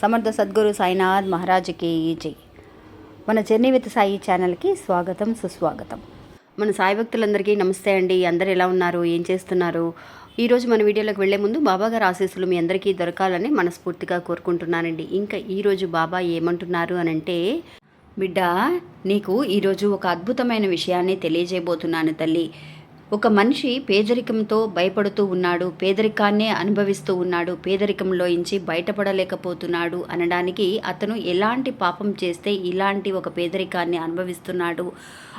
సమర్థ సద్గురు సాయినాథ్ మహారాజుకి జై. మన జర్నీ విత్ సాయి ఛానల్కి స్వాగతం సుస్వాగతం. మన సాయి భక్తులందరికీ నమస్తే అండి. అందరు ఎలా ఉన్నారు? ఏం చేస్తున్నారు? ఈరోజు మన వీడియోలోకి వెళ్ళే ముందు బాబా గారు ఆశీస్సులు మీ అందరికీ దొరకాలని మనస్ఫూర్తిగా కోరుకుంటున్నానండి. ఇంకా ఈరోజు బాబా ఏమంటున్నారు అని అంటే బిడ్డ నీకు ఈరోజు ఒక అద్భుతమైన విషయాన్ని తెలియజేయబోతున్నాను తల్లి. ఒక మనిషి పేదరికంతో భయపడుతూ ఉన్నాడు పేదరికాన్నే అనుభవిస్తూ ఉన్నాడు పేదరికంలోంచి బయటపడలేకపోతున్నాడు అనడానికి అతను ఎలాంటి పాపం చేస్తే ఇలాంటి ఒక పేదరికాన్ని అనుభవిస్తున్నాడు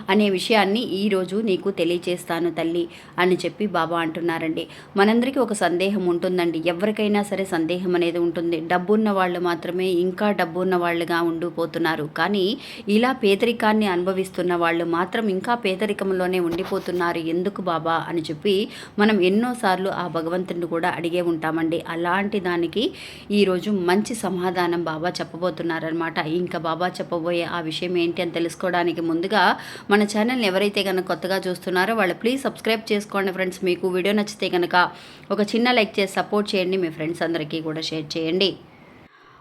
అనే విషయాన్ని ఈరోజు నీకు తెలియచేస్తాను తల్లి అని చెప్పి బాబా అంటున్నారండి. మనందరికీ ఒక సందేహం ఉంటుందండి. ఎవరికైనా సరే సందేహం అనేది ఉంటుంది. డబ్బున్న వాళ్ళు మాత్రమే ఇంకా డబ్బున్న వాళ్ళుగా ఉండిపోతున్నారు. కానీ ఇలా పేదరికాన్ని అనుభవిస్తున్న వాళ్ళు మాత్రం ఇంకా పేదరికంలోనే ఉండిపోతున్నారు. ఎందుకు బాబా అని చెప్పి మనం ఎన్నోసార్లు ఆ భగవంతుడిని కూడా అడిగే ఉంటామండి. అలాంటి దానికి ఈరోజు మంచి సమాధానం బాబా చెప్పబోతున్నారనమాట ఇంకా బాబా చెప్పబోయే ఆ విషయం ఏంటి అని తెలుసుకోవడానికి ముందుగా మన ఛానల్ని ఎవరైతే కనుక కొత్తగా చూస్తున్నారో వాళ్ళు ప్లీజ్ సబ్స్క్రైబ్ చేసుకోండి ఫ్రెండ్స్. మీకు వీడియో నచ్చితే కనుక ఒక చిన్న లైక్ చేసి సపోర్ట్ చేయండి. మీ ఫ్రెండ్స్ అందరికీ కూడా షేర్ చేయండి.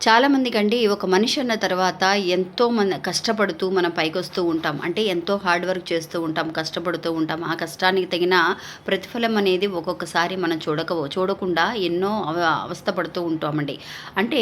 చాలామందికి అండి ఒక మనిషి అన్న తర్వాత ఎంతో మంది కష్టపడుతూ మనం పైకి వస్తూ ఉంటాం. అంటే ఎంతో హార్డ్ వర్క్ చేస్తూ ఉంటాం కష్టపడుతూ ఉంటాం. ఆ కష్టానికి తగిన ప్రతిఫలం అనేది ఒక్కొక్కసారి మనం చూడక చూడకుండా ఎన్నో అవ అవస్థపడుతూ ఉంటామండి. అంటే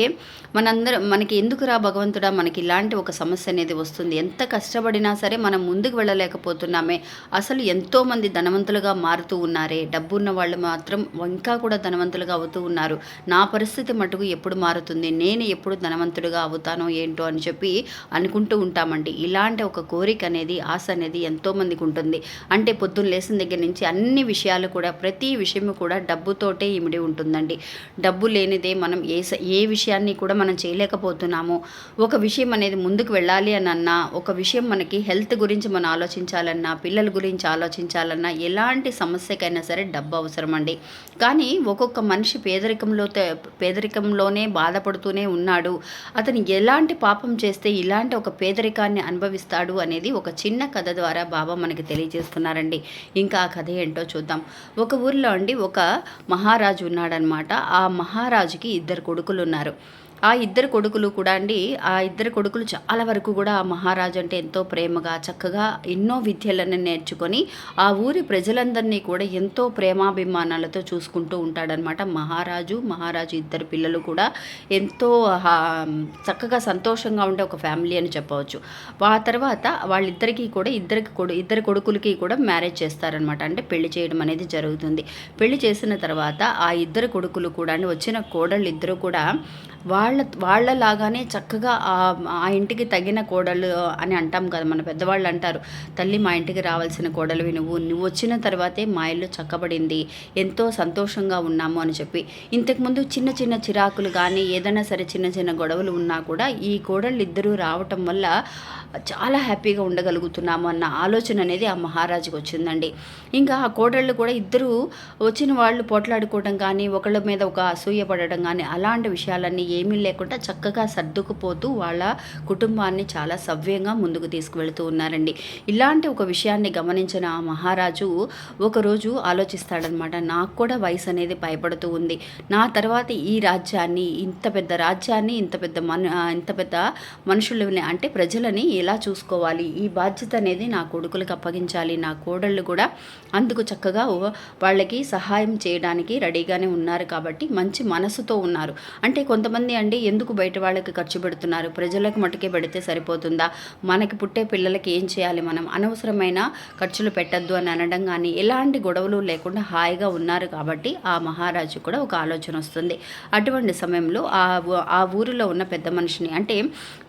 మనందరం మనకి ఎందుకురా భగవంతుడా? మనకి ఇలాంటి ఒక సమస్య అనేది వస్తుంది. ఎంత కష్టపడినా సరే మనం ముందుకు వెళ్ళలేకపోతున్నామే. అసలు ఎంతోమంది ధనవంతులుగా మారుతూ ఉన్నారే. డబ్బు ఉన్న వాళ్ళు మాత్రం ఇంకా కూడా ధనవంతులుగా అవుతూ ఉన్నారు. నా పరిస్థితి మటుకు ఎప్పుడు మారుతుంది? నేను ఎప్పుడు ధనవంతుడిగా అవుతానో ఏంటో అని చెప్పి అనుకుంటూ ఉంటామండి. ఇలాంటి ఒక కోరిక అనేది ఆశ అనేది ఎంతోమందికి ఉంటుంది. అంటే పొద్దున్న లేచిన దగ్గర నుంచి అన్ని విషయాలు కూడా ప్రతి విషయము కూడా డబ్బుతోటే ఇమిడి ఉంటుందండి. డబ్బు లేనిదే మనం ఏ ఏ విషయాన్ని కూడా మనం చేయలేకపోతున్నాము. ఒక విషయం అనేది ముందుకు వెళ్ళాలి అని అన్నా ఒక విషయం మనకి హెల్త్ గురించి మనం ఆలోచించాలన్నా పిల్లల గురించి ఆలోచించాలన్నా ఎలాంటి సమస్యకైనా సరే డబ్బు అవసరం అండి కానీ ఒక్కొక్క మనిషి పేదరికంలో పేదరికంలోనే బాధపడుతూనే ఉన్నాడు. అతను ఎలాంటి పాపం చేస్తే ఇలాంటి ఒక పేదరికాన్ని అనుభవిస్తాడు అనేది ఒక చిన్న కథ ద్వారా బాబా మనకి తెలియజేస్తున్నారండి. ఇంకా ఆ కథ ఏంటో చూద్దాం. ఒక ఊర్లో అండి ఒక మహారాజు ఉన్నాడనమాట. ఆ మహారాజుకి ఇద్దరు కొడుకులు ఉన్నారు. ఆ ఇద్దరు కొడుకులు కూడా అండి ఆ ఇద్దరు కొడుకులు చాలా వరకు కూడా ఆ మహారాజు అంటే ఎంతో ప్రేమగా చక్కగా ఎన్నో విద్యలను నేర్చుకొని ఆ ఊరి ప్రజలందరినీ కూడా ఎంతో ప్రేమాభిమానాలతో చూసుకుంటూ ఉంటాడనమాట మహారాజు. మహారాజు ఇద్దరు పిల్లలు కూడా ఎంతో హా, చక్కగా సంతోషంగా ఉండే ఒక ఫ్యామిలీ అని చెప్పవచ్చు. ఆ తర్వాత వాళ్ళిద్దరికీ కూడా ఇద్దరికి కొడు ఇద్దరు కొడుకులకి కూడా మ్యారేజ్ చేస్తారనమాట అంటే పెళ్ళి చేయడం అనేది జరుగుతుంది. పెళ్ళి చేసిన తర్వాత ఆ ఇద్దరు కొడుకులు కూడా వచ్చిన కోడళ్ళు ఇద్దరు కూడా వాళ్ళ వాళ్ళలాగానే చక్కగా ఆ ఇంటికి తగిన కోడలు అని అంటాం కదా మన పెద్దవాళ్ళు అంటారు. తల్లి మా ఇంటికి రావాల్సిన కోడలు నువ్వు నువ్వు వచ్చిన తర్వాతే మా ఇల్లు చక్కబడింది ఎంతో సంతోషంగా ఉన్నాము అని చెప్పి. ఇంతకుముందు చిన్న చిన్న చిరాకులు కానీ ఏదైనా సరే చిన్న చిన్న గొడవలు ఉన్నా కూడా ఈ కోడళ్ళు ఇద్దరూ రావటం వల్ల చాలా హ్యాపీగా ఉండగలుగుతున్నాము అన్న ఆలోచన అనేది ఆ మహారాజుకి వచ్చిందండి. ఇంకా ఆ కోడళ్ళు కూడా ఇద్దరు వచ్చిన వాళ్ళు పోట్లాడుకోవడం కానీ ఒకళ్ళ మీద ఒక అసూయ పడడం కానీ అలాంటి విషయాలన్నీ ఏమీ లేకుండా చక్కగా సర్దుకుపోతూ వాళ్ళ కుటుంబాన్ని చాలా సవ్యంగా ముందుకు తీసుకువెళుతూ ఉన్నారండి. ఇలాంటి ఒక విషయాన్ని గమనించిన ఆ మహారాజు ఒకరోజు ఆలోచిస్తాడనమాట నాకు కూడా వయసు అనేది భయపడుతూ ఉంది. నా తర్వాత ఈ రాజ్యాన్ని ఇంత పెద్ద రాజ్యాన్ని ఇంత పెద్ద మన ఇంత పెద్ద మనుషులని అంటే ప్రజలని ఎలా చూసుకోవాలి? ఈ బాధ్యత అనేది నా కొడుకులకు అప్పగించాలి. నా కోడళ్ళు కూడా అందుకు చక్కగా వాళ్ళకి సహాయం చేయడానికి రెడీగానే ఉన్నారు కాబట్టి మంచి మనసుతో ఉన్నారు. అంటే కొంతమంది అండి ఎందుకు బయట వాళ్ళకి ఖర్చు పెడుతున్నారు? ప్రజలకు మటుకే పెడితే సరిపోతుందా? మనకి పుట్టే పిల్లలకి ఏం చేయాలి మనం? అనవసరమైన ఖర్చులు పెట్టద్దు అని అనడం కానీ ఎలాంటి గొడవలు లేకుండా హాయిగా ఉన్నారు కాబట్టి ఆ మహారాజు కూడా ఒక ఆలోచన వస్తుంది. అటువంటి సమయంలో ఆ ఆ ఊరిలో ఉన్న పెద్ద మనిషిని అంటే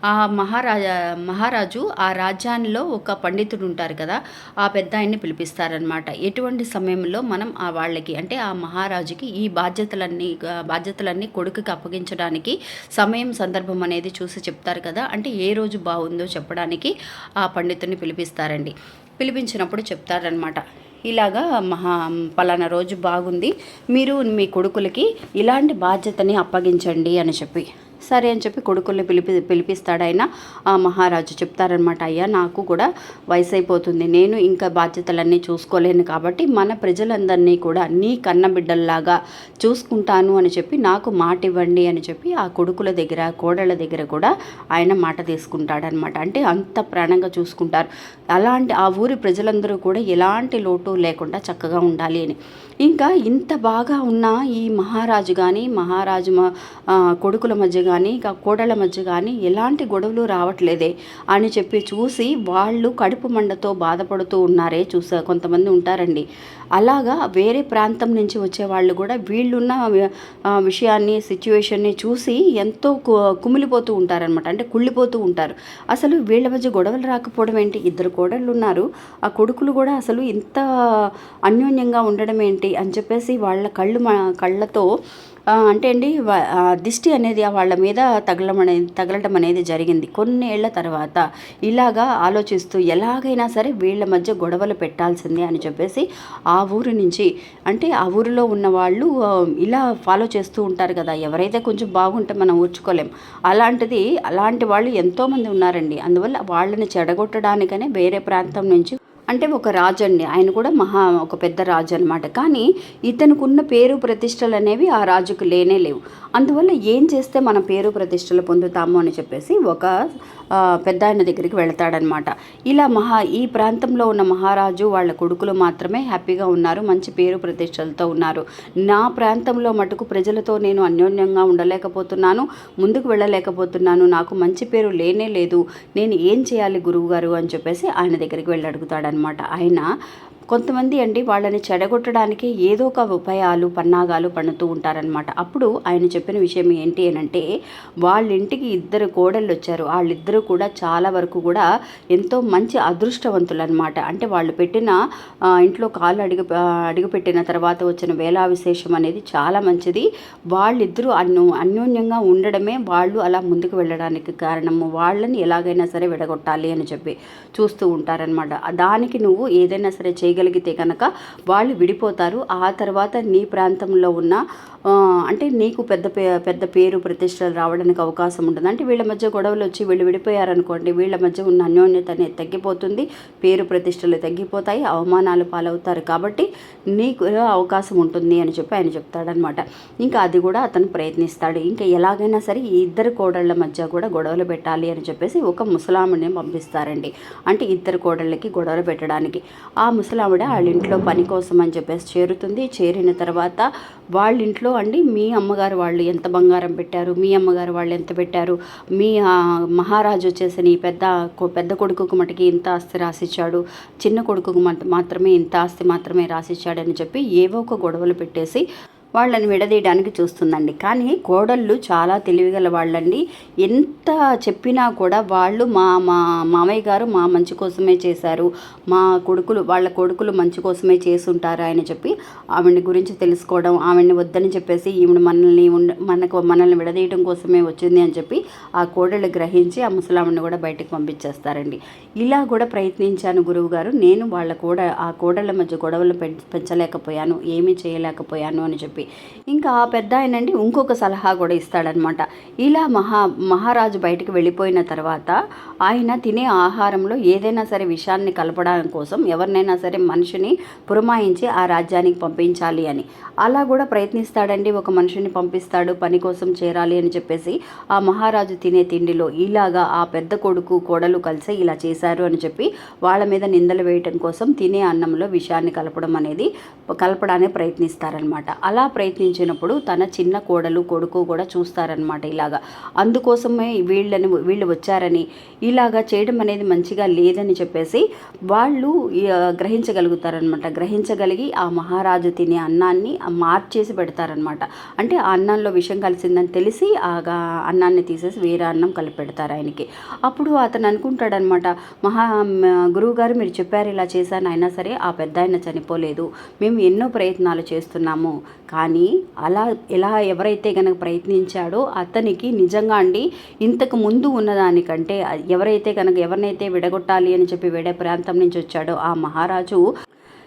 ఆ మహారాజా మహారాజు ఆ రాజ్యాల్లో ఒక పండితుడు ఉంటారు కదా ఆ పెద్ద ఆయన్ని పిలిపిస్తారనమాట ఎటువంటి సమయంలో మనం ఆ వాళ్ళకి అంటే ఆ మహారాజుకి ఈ బాధ్యతలన్నీ బాధ్యతలన్నీ కొడుకుకి అప్పగించడానికి సమయం సందర్భం అనేది చూసి చెప్తారు కదా. అంటే ఏ రోజు బాగుందో చెప్పడానికి ఆ పండితుని పిలిపిస్తారండి. పిలిపించినప్పుడు చెప్తారనమాట ఇలాగా మహా పలానా రోజు బాగుంది. మీరు మీ కొడుకులకి ఇలాంటి బాధ్యతని అప్పగించండి అని చెప్పి. సరే అని చెప్పి కొడుకుల్ని పిలిపి పిలిపిస్తాడు ఆయన. ఆ మహారాజు చెప్తారనమాట అయ్యా నాకు కూడా వయసు అయిపోతుంది నేను ఇంకా బాధ్యతలన్నీ చూసుకోలేను కాబట్టి మన ప్రజలందరినీ కూడా నీ కన్న బిడ్డల్లాగా చూసుకుంటాను అని చెప్పి నాకు మాట ఇవ్వండి అని చెప్పి ఆ కొడుకుల దగ్గర కోడళ్ళ దగ్గర కూడా ఆయన మాట తీసుకుంటాడనమాట అంటే అంత ప్రాణంగా చూసుకుంటారు. అలాంటి ఆ ఊరి ప్రజలందరూ కూడా ఎలాంటి లోటు లేకుండా చక్కగా ఉండాలి అని. ఇంకా ఇంత బాగా ఉన్న ఈ మహారాజు కానీ మహారాజు మ- కొడుకుల మధ్య కానీ ఇంకా కోడళ్ళ మధ్య కానీ ఎలాంటి గొడవలు రావట్లేదే అని చెప్పి చూసి వాళ్ళు కడుపు మండతో బాధపడుతూ ఉన్నారే చూసా కొంతమంది ఉంటారండి. అలాగా వేరే ప్రాంతం నుంచి వచ్చే వాళ్ళు కూడా వీళ్ళున్న విషయాన్ని సిచ్యువేషన్ని చూసి ఎంతో కుమిలిపోతూ ఉంటారనమాట అంటే కుళ్ళిపోతూ ఉంటారు. అసలు వీళ్ళ మధ్య గొడవలు రాకపోవడం ఏంటి? ఇద్దరు కోడళ్ళు ఉన్నారు ఆ కొడుకులు కూడా అసలు ఇంత అన్యోన్యంగా ఉండడం ఏంటి? అని చెప్పేసి వాళ్ళ కళ్ళు మా కళ్ళతో అంటే అండి దిష్టి అనేది ఆ వాళ్ళ మీద తగలడం అనేది తగలటం అనేది జరిగింది. కొన్నేళ్ళ తర్వాత ఇలాగా ఆలోచిస్తూ ఎలాగైనా సరే వీళ్ళ మధ్య గొడవలు పెట్టాల్సిందే అని చెప్పేసి ఆ ఊరు నుంచి అంటే ఆ ఊరిలో ఉన్న వాళ్ళు ఇలా ఫాలో చేస్తూ ఉంటారు కదా ఎవరైతే కొంచెం బాగుంటే మనం ఊర్చుకోలేం. అలాంటిది అలాంటి వాళ్ళు ఎంతోమంది ఉన్నారండి. అందువల్ల వాళ్ళని చెడగొట్టడానికనే వేరే ప్రాంతం నుంచి అంటే ఒక రాజు అండి ఆయన కూడా మహా ఒక పెద్ద రాజు అనమాట కానీ ఇతనుకున్న పేరు ప్రతిష్టలు అనేవి ఆ రాజుకు లేనే లేవు. అందువల్ల ఏం చేస్తే మనం పేరు ప్రతిష్టలు పొందుతాము అని చెప్పేసి ఒక పెద్ద ఆయన దగ్గరికి వెళతాడనమాట. ఇలా మహా ఈ ప్రాంతంలో ఉన్న మహారాజు వాళ్ళ కొడుకులు మాత్రమే హ్యాపీగా ఉన్నారు మంచి పేరు ప్రతిష్టలతో ఉన్నారు. నా ప్రాంతంలో మటుకు ప్రజలతో నేను అన్యోన్యంగా ఉండలేకపోతున్నాను ముందుకు వెళ్ళలేకపోతున్నాను నాకు మంచి పేరు లేనే లేదు నేను ఏం చేయాలి గురువుగారు అని చెప్పేసి ఆయన దగ్గరికి వెళ్ళి అడుగుతాడనమాట. ఆయన కొంతమంది అండి వాళ్ళని చెడగొట్టడానికి ఏదో ఒక ఉపాయాలు పన్నాగాలు పన్నుతూ ఉంటారనమాట అప్పుడు ఆయన చెప్పిన విషయం ఏంటి అని అంటే వాళ్ళ ఇంటికి ఇద్దరు కోడళ్ళు వచ్చారు. వాళ్ళిద్దరూ కూడా చాలా వరకు కూడా ఎంతో మంచి అదృష్టవంతులు అనమాట అంటే వాళ్ళు పెట్టిన ఇంట్లో కాళ్ళు అడుగు అడుగుపెట్టిన తర్వాత వచ్చిన వేలా విశేషం అనేది చాలా మంచిది. వాళ్ళిద్దరూ అన్యో అన్యోన్యంగా ఉండడమే వాళ్ళు అలా ముందుకు వెళ్ళడానికి కారణము. వాళ్ళని ఎలాగైనా సరే విడగొట్టాలి అని చెప్పి చూస్తూ ఉంటారనమాట దానికి నువ్వు ఏదైనా సరే చేయగలిగితే కనుక వాళ్ళు విడిపోతారు. ఆ తర్వాత నీ ప్రాంతంలో ఉన్న అంటే నీకు పెద్ద పే పెద్ద పేరు ప్రతిష్టలు రావడానికి అవకాశం ఉంటుంది. అంటే వీళ్ళ మధ్య గొడవలు వచ్చి వీళ్ళు విడిపోయారనుకోండి వీళ్ళ మధ్య ఉన్న అన్యోన్యత అనేది తగ్గిపోతుంది పేరు ప్రతిష్టలు తగ్గిపోతాయి అవమానాలు పాలవుతారు. కాబట్టి నీకు అవకాశం ఉంటుంది అని చెప్పి ఆయన చెప్తాడనమాట. ఇంకా అది కూడా అతను ప్రయత్నిస్తాడు. ఇంకా ఎలాగైనా సరే ఈ ఇద్దరు కోడళ్ళ మధ్య కూడా గొడవలు పెట్టాలి అని చెప్పేసి ఒక ముసలాముని పంపిస్తారండి. అంటే ఇద్దరు కోడళ్ళకి గొడవలు పెట్టడానికి. ఆ ఆవిడ వాళ్ళ ఇంట్లో పని కోసం అని చెప్పేసి చేరుతుంది. చేరిన తర్వాత వాళ్ళ ఇంట్లో అండి మీ అమ్మగారు వాళ్ళు ఎంత బంగారం పెట్టారు? మీ అమ్మగారు వాళ్ళు ఎంత పెట్టారు? మీ మహారాజు వచ్చేసి నీ పెద్ద పెద్ద కొడుకుకు మటుకి ఇంత ఆస్తి రాసిచ్చాడు. చిన్న కొడుకుకు మాత్రమే ఇంత ఆస్తి మాత్రమే రాసిచ్చాడని చెప్పి ఏవో ఒక గొడవలు పెట్టేసి వాళ్ళని విడదీయడానికి చూస్తుందండి. కానీ కోడళ్ళు చాలా తెలివిగల వాళ్ళండి. ఎంత చెప్పినా కూడా వాళ్ళు మా మా మామయ్య గారు మా మంచి కోసమే చేశారు. మా కొడుకులు వాళ్ళ కొడుకులు మంచి కోసమే చేసుంటారు అని చెప్పి. ఆవిడ గురించి తెలుసుకోవడం ఆవిడని వద్దని చెప్పేసి ఈవిడ మనల్ని ఉండ మనకు మనల్ని విడదీయడం కోసమే వచ్చింది అని చెప్పి ఆ కోడళ్ళు గ్రహించి ఆ ముసలావిని కూడా బయటకు పంపించేస్తారండి. ఇలా కూడా ప్రయత్నించాను గురువు గారు. నేను వాళ్ళ కోడ ఆ కోడళ్ళ మధ్య గొడవలు పెంచలేకపోయాను ఏమీ చేయలేకపోయాను అని చెప్పి ఇంకా ఆ పెద్ద ఆయనండి ఇంకొక సలహా కూడా ఇస్తాడనమాట ఇలా మహా మహారాజు బయటకు వెళ్ళిపోయిన తర్వాత ఆయన తినే ఆహారంలో ఏదైనా సరే విషయాన్ని కలపడం కోసం ఎవరినైనా సరే మనిషిని పురమాయించి ఆ రాజ్యానికి పంపించాలి అని. అలా కూడా ప్రయత్నిస్తాడండి. ఒక మనిషిని పంపిస్తాడు పని కోసం చేరాలి అని చెప్పేసి ఆ మహారాజు తినే తిండిలో ఇలాగా ఆ పెద్ద కొడుకు కోడలు కలిసి ఇలా చేశారు అని చెప్పి వాళ్ళ మీద నిందలు వేయటం కోసం తినే అన్నంలో విషయాన్ని కలపడం అనేది కలపడానికి ప్రయత్నిస్తారనమాట అలా ప్రయత్నించినప్పుడు తన చిన్న కోడలు కొడుకు కూడా చూస్తారనమాట ఇలాగా. అందుకోసమే వీళ్ళని వీళ్ళు వచ్చారని ఇలాగా చేయడం అనేది మంచిగా లేదని చెప్పేసి వాళ్ళు గ్రహించగలుగుతారనమాట గ్రహించగలిగి ఆ మహారాజు తినే అన్నాన్ని మార్చేసి పెడతారనమాట అంటే ఆ అన్నంలో విషం కలిసిందని తెలిసి ఆ అన్నాన్ని తీసేసి వేరే అన్నం కలిపి పెడతారు ఆయనకి. అప్పుడు అతను అనుకుంటాడనమాట మహా గురువు గారు మీరు చెప్పారు ఇలా చేశాను అయినా సరే ఆ పెద్ద ఆయన చనిపోలేదు. మేము ఎన్నో ప్రయత్నాలు చేస్తున్నాము. కానీ అలా ఎలా ఎవరైతే కనుక ప్రయత్నించాడో అతనికి నిజంగా అండి ఇంతకు ముందు ఉన్నదానికంటే ఎవరైతే కనుక ఎవరినైతే విడగొట్టాలి అని చెప్పి వేడే ప్రాంతం నుంచి వచ్చాడో ఆ మహారాజు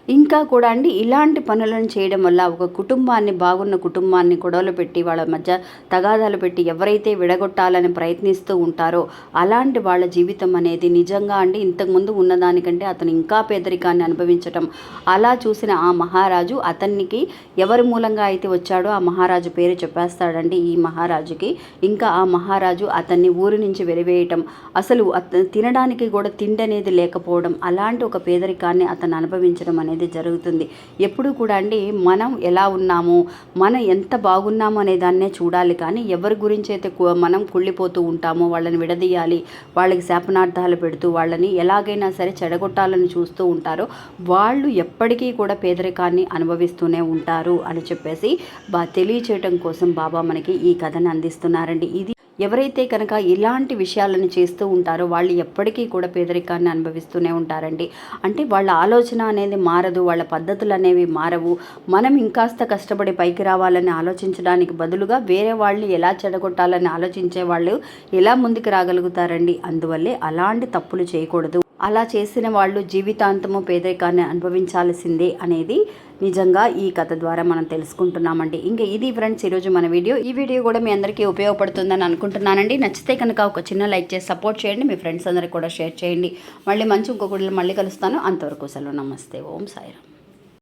ఇంకా కూడా అండి ఇలాంటి పనులను చేయడం వల్ల ఒక కుటుంబాన్ని బాగున్న కుటుంబాన్ని గొడవలు పెట్టి వాళ్ళ మధ్య తగాదాలు పెట్టి ఎవరైతే విడగొట్టాలని ప్రయత్నిస్తూ ఉంటారో అలాంటి వాళ్ళ జీవితం అనేది నిజంగా అండి ఇంతకుముందు ఉన్నదానికంటే అతను ఇంకా పేదరికాన్ని అనుభవించటం. అలా చూసిన ఆ మహారాజు అతనికి ఎవరి మూలంగా అయితే వచ్చాడో ఆ మహారాజు పేరు చెప్పేస్తాడండి ఈ మహారాజుకి. ఇంకా ఆ మహారాజు అతన్ని ఊరి నుంచి వెలివేయటం అసలు అత తినడానికి కూడా తిండి అనేది లేకపోవడం అలాంటి ఒక పేదరికాన్ని అతను అనుభవించడం అనేది అనేది జరుగుతుంది. ఎప్పుడు కూడా అండి మనం ఎలా ఉన్నాము మనం ఎంత బాగున్నాము అనే దాన్నే చూడాలి. కానీ ఎవరి గురించి అయితే మనం కుళ్ళిపోతూ ఉంటామో వాళ్ళని విడదీయాలి వాళ్ళకి శాపనార్థాలు పెడుతూ వాళ్ళని ఎలాగైనా సరే చెడగొట్టాలని చూస్తూ ఉంటారో వాళ్ళు ఎప్పటికీ కూడా పేదరికాన్ని అనుభవిస్తూనే ఉంటారు అని చెప్పేసి బా తెలియచేయటం కోసం బాబా మనకి ఈ కథను అందిస్తున్నారండి. ఇది ఎవరైతే కనుక ఇలాంటి విషయాలను చేస్తూ ఉంటారో వాళ్ళు ఎప్పటికీ కూడా పేదరికాన్ని అనుభవిస్తూనే ఉంటారండి. అంటే వాళ్ళ ఆలోచన అనేది మారదు వాళ్ళ పద్ధతులు అనేవి మారవు. మనం ఇంకాస్త కష్టపడి పైకి రావాలని ఆలోచించడానికి బదులుగా వేరే వాళ్ళని ఎలా చెడగొట్టాలని ఆలోచించే వాళ్ళు ఎలా ముందుకు రాగలుగుతారండి? అందువల్లే అలాంటి తప్పులు చేయకూడదు. అలా చేసిన వాళ్ళు జీవితాంతము పేదరికాన్ని అనుభవించాల్సిందే అనేది నిజంగా ఈ కథ ద్వారా మనం తెలుసుకుంటున్నామండి. ఇంకా ఇది ఫ్రెండ్స్ ఈరోజు మన వీడియో. ఈ వీడియో కూడా మీ అందరికీ ఉపయోగపడుతుందని అనుకుంటున్నానండి. నచ్చితే కనుక ఒక చిన్న లైక్ చేసి సపోర్ట్ చేయండి. మీ ఫ్రెండ్స్ అందరికి కూడా షేర్ చేయండి. మళ్ళీ మంచి ఇంకొకటి మళ్ళీ కలుస్తాను. అంతవరకు సెలవు. నమస్తే. ఓం సాయిరామ్.